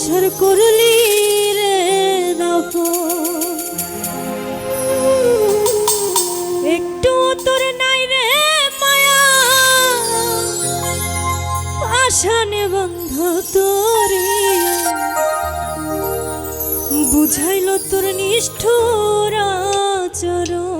আশার করলি রে দাফন একটু তোর নাই রে মায়া। আশানে বন্ধ তোরে। বুঝাইল তোর নিষ্ঠুরা চরণ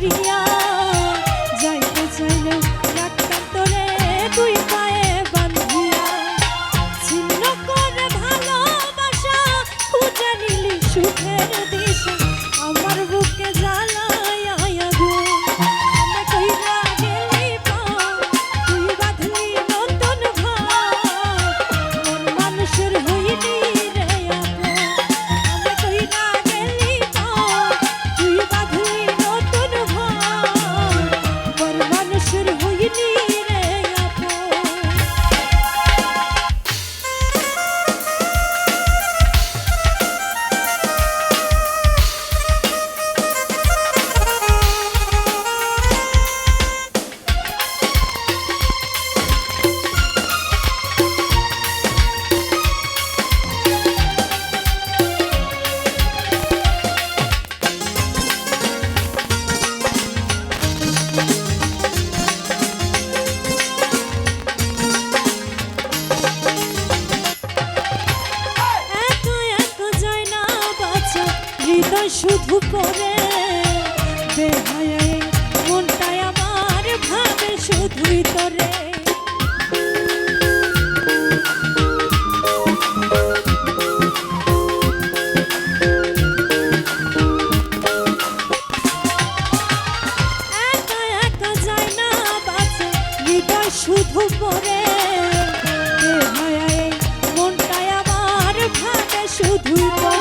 ছাড়িয়া যাইতে চাইলেও রাখতাম তোরে তুই পায়ে বান্ধিয়া ছিন্ন করে ভালোবাসা খুঁজে নিলি সুখের শুধু পরে বেহায় আমার ভাবে শুধুই তরে। শুধু পরে মনটায় আমার ভাবে শুধু পরে